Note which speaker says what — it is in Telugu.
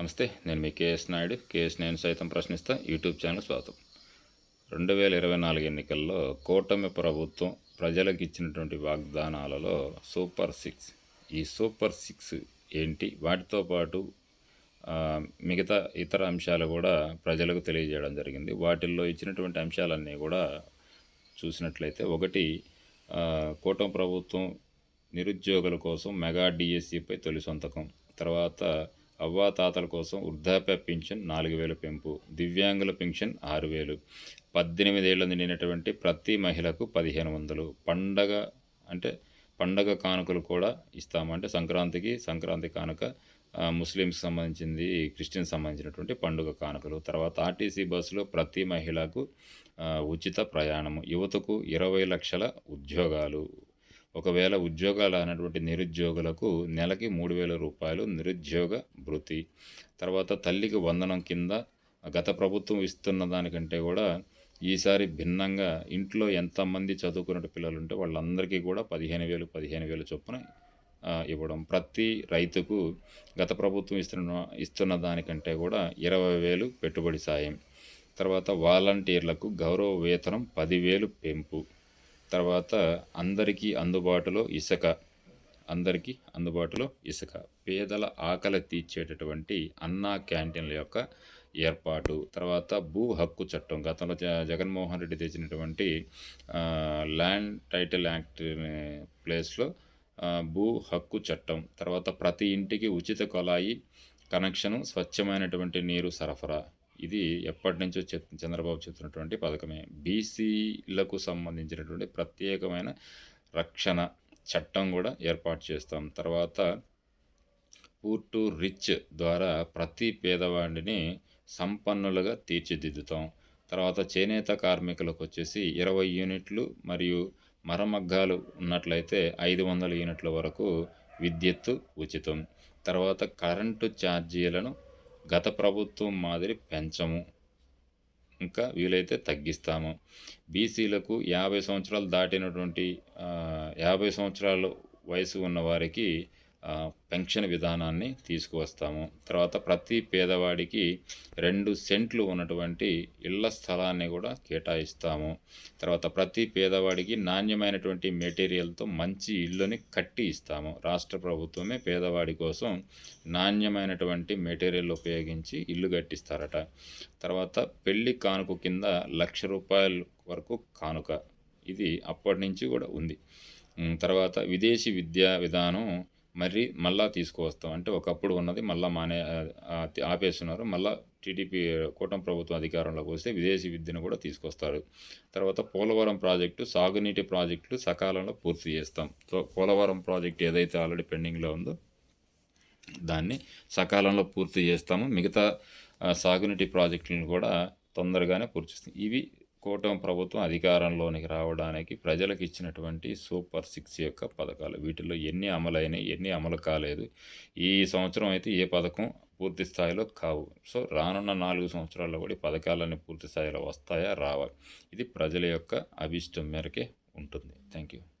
Speaker 1: నమస్తే నేను మీ కేఎస్ నాయుడు. కేఎస్ నేను సైతం ప్రశ్నిస్తా. యూట్యూబ్ ఛానల్ స్వాగతం. రెండు వేల ఇరవై నాలుగు ఎన్నికల్లో కూటమి ప్రభుత్వం ప్రజలకు ఇచ్చినటువంటి వాగ్దానాలలో సూపర్ సిక్స్. ఈ సూపర్ సిక్స్ ఏంటి? వాటితో పాటు మిగతా ఇతర అంశాలు కూడా ప్రజలకు తెలియజేయడం జరిగింది. వాటిల్లో ఇచ్చినటువంటి అంశాలన్నీ కూడా చూసినట్లయితే ఒకటి కూటమి ప్రభుత్వం నిరుద్యోగుల కోసం మెగా డిఎస్సిపై తొలి సంతకం. తర్వాత అవ్వాతాతల కోసం వృద్ధాప్య పింఛన్ నాలుగు వేల పెంపు దివ్యాంగుల పింఛన్ ఆరు వేలు. పద్దెనిమిదేళ్ళ నిండినటువంటి ప్రతి మహిళకు పదిహేను వందలు. పండగ అంటే పండగ కానుకలు కూడా ఇస్తామంటే సంక్రాంతికి సంక్రాంతి కానుక ఆ, సంబంధించింది క్రిస్టియన్ సంబంధించినటువంటి పండుగ కానుకలు. తర్వాత ఆర్టీసీ బస్సులో ప్రతి మహిళకు ఉచిత ప్రయాణము. యువతకు ఇరవై లక్షల ఉద్యోగాలు. ఒకవేళ ఉద్యోగాలు అనేటువంటి నిరుద్యోగులకు నెలకి మూడు వేల రూపాయలు నిరుద్యోగ భృతి తర్వాత తల్లికి వందనం కింద గత ప్రభుత్వం ఇస్తున్న దానికంటే కూడా ఈసారి భిన్నంగా ఇంట్లో ఎంతమంది చదువుకున్న పిల్లలు ఉంటే వాళ్ళందరికీ కూడా పదిహేను వేలు పదిహేను వేలు చొప్పున ఇవ్వడం. ప్రతి రైతుకు గత ప్రభుత్వం ఇస్తున్న ఇస్తున్న దానికంటే కూడా ఇరవై వేలు పెట్టుబడి సాయం. తర్వాత వాలంటీర్లకు గౌరవ వేతనం పదివేలు పెంపు. తర్వాత అందరికీ అందుబాటులో ఇసుక. అందరికీ అందుబాటులో ఇసుక. పేదల ఆకలి తీర్చేటటువంటి అన్నా క్యాంటీన్ల యొక్క ఏర్పాటు. తర్వాత భూ హక్కు చట్టం. గతంలో జ- జగన్మోహన్ రెడ్డి తెచ్చినటువంటి ల్యాండ్ టైటిల్ యాక్ట్ ప్లేస్లో భూ హక్కు చట్టం. తర్వాత ప్రతి ఇంటికి ఉచిత కొలాయి కనెక్షను స్వచ్ఛమైనటువంటి నీరు సరఫరా. ఇది ఎప్పటి నుంచో చంద్రబాబు చెప్తున్నటువంటి పథకమే. బీసీలకు సంబంధించినటువంటి ప్రత్యేకమైన రక్షణ చట్టం కూడా ఏర్పాటు చేస్తాం. తర్వాత పూర్ టు రిచ్ ద్వారా ప్రతి పేదవాడిని సంపన్నులుగా తీర్చిదిద్దుతాం. తర్వాత చేనేత కార్మికులకు వచ్చేసి ఇరవై యూనిట్లు మరియు మరమగ్గాలు ఉన్నట్లయితే ఐదు వందల యూనిట్ల వరకు విద్యుత్తు ఉచితం. తర్వాత కరెంటు ఛార్జీలను గత ప్రభుత్వం మాదిరి పెంచము. ఇంకా వీలైతే తగ్గిస్తాము. బీసీలకు యాభై సంవత్సరాలు దాటినటువంటి యాభై సంవత్సరాలు వయసు ఉన్న వారికి పెన్షన్ విధానాన్ని తీసుకువస్తాము. తర్వాత ప్రతి పేదవాడికి రెండు సెంట్లు ఉన్నటువంటి ఇళ్ళ స్థలాన్ని కూడా కేటాయిస్తాము. తర్వాత ప్రతి పేదవాడికి నాణ్యమైనటువంటి మెటీరియల్తో మంచి ఇల్లుని కట్టి ఇస్తాము. రాష్ట్ర ప్రభుత్వమే పేదవాడి కోసం నాణ్యమైనటువంటి మెటీరియల్ ఉపయోగించి ఇల్లు కట్టిస్తారట. తర్వాత పెళ్ళి కానుక కింద లక్ష రూపాయల వరకు కానుక. ఇది అప్పటి నుంచి కూడా ఉంది. తర్వాత విదేశీ విద్యా విధానం మరి మళ్ళా తీసుకువస్తాం. అంటే ఒకప్పుడు ఉన్నది మళ్ళీ మానే ఆపేస్తున్నారు. మళ్ళా టీడీపీ కూటమి ప్రభుత్వం అధికారంలోకి వస్తే విదేశీ విద్యను కూడా తీసుకొస్తారు. తర్వాత పోలవరం ప్రాజెక్టు సాగునీటి ప్రాజెక్టులు సకాలంలో పూర్తి చేస్తాం. సో పోలవరం ప్రాజెక్ట్ ఏదైతే ఆల్రెడీ పెండింగ్లో ఉందో దాన్ని సకాలంలో పూర్తి చేస్తాము. మిగతా సాగునీటి ప్రాజెక్టులను కూడా తొందరగానే పూర్తి ఇవి కూటమి ప్రభుత్వం అధికారంలోనికి రావడానికి ప్రజలకు ఇచ్చినటువంటి సూపర్ సిక్స్ యొక్క పథకాలు. వీటిలో ఎన్ని అమలైనాయి ఎన్ని అమలు కాలేదు. ఈ సంవత్సరం అయితే ఏ పథకం పూర్తి స్థాయిలో కావు. సో రానున్న నాలుగు సంవత్సరాల్లో కూడా పథకాలన్నీ పూర్తి స్థాయిలో వస్తాయా రావా? ఇది ప్రజల యొక్క అభిష్టం మేరకే ఉంటుంది. Thank you